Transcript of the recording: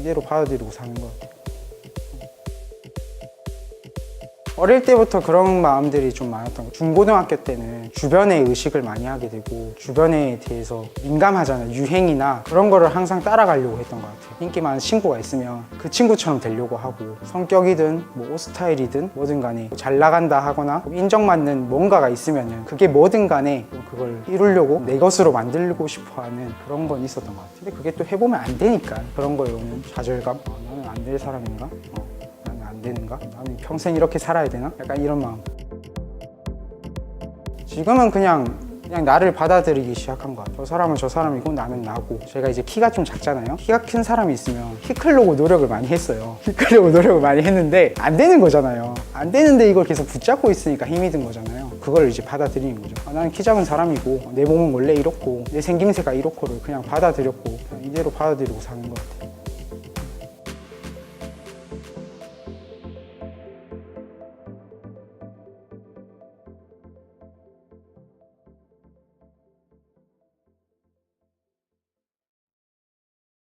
이대로 받아들이고 사는 것 같아요. 어릴 때부터 그런 마음들이 좀 많았던 거. 중고등학교 때는 주변의 의식을 많이 하게 되고 주변에 대해서 민감하잖아요. 유행이나 그런 거를 항상 따라가려고 했던 것 같아요. 인기 많은 친구가 있으면 그 친구처럼 되려고 하고 성격이든 뭐 옷 스타일이든 뭐든 간에 잘 나간다 하거나 인정받는 뭔가가 있으면 그게 뭐든 간에 그걸 이루려고 내 것으로 만들고 싶어 하는 그런 건 있었던 것 같아요 근데 그게 또 해보면 안 되니까 그런 거에 오는 좌절감 어, 나는 안 될 사람인가? 어, 나는 안 되는가? 나는 평생 이렇게 살아야 되나? 약간 이런 마음. 지금은 그냥 그냥 나를 받아들이기 시작한 것 같아요. 저 사람은 저 사람이고 나는 나고. 제가 이제 키가 좀 작잖아요. 키가 큰 사람이 있으면 키 크려고 노력을 많이 했어요. 키 크려고 노력을 많이 했는데 안 되는 거잖아요. 안 되는데 이걸 계속 붙잡고 있으니까 힘이 든 거잖아요. 그걸 이제 받아들이는 거죠. 아, 나는 키 작은 사람이고 내 몸은 원래 이렇고 내 생김새가 이렇고를 그냥 받아들였고 그냥 이대로 받아들이고 사는 것 같아요.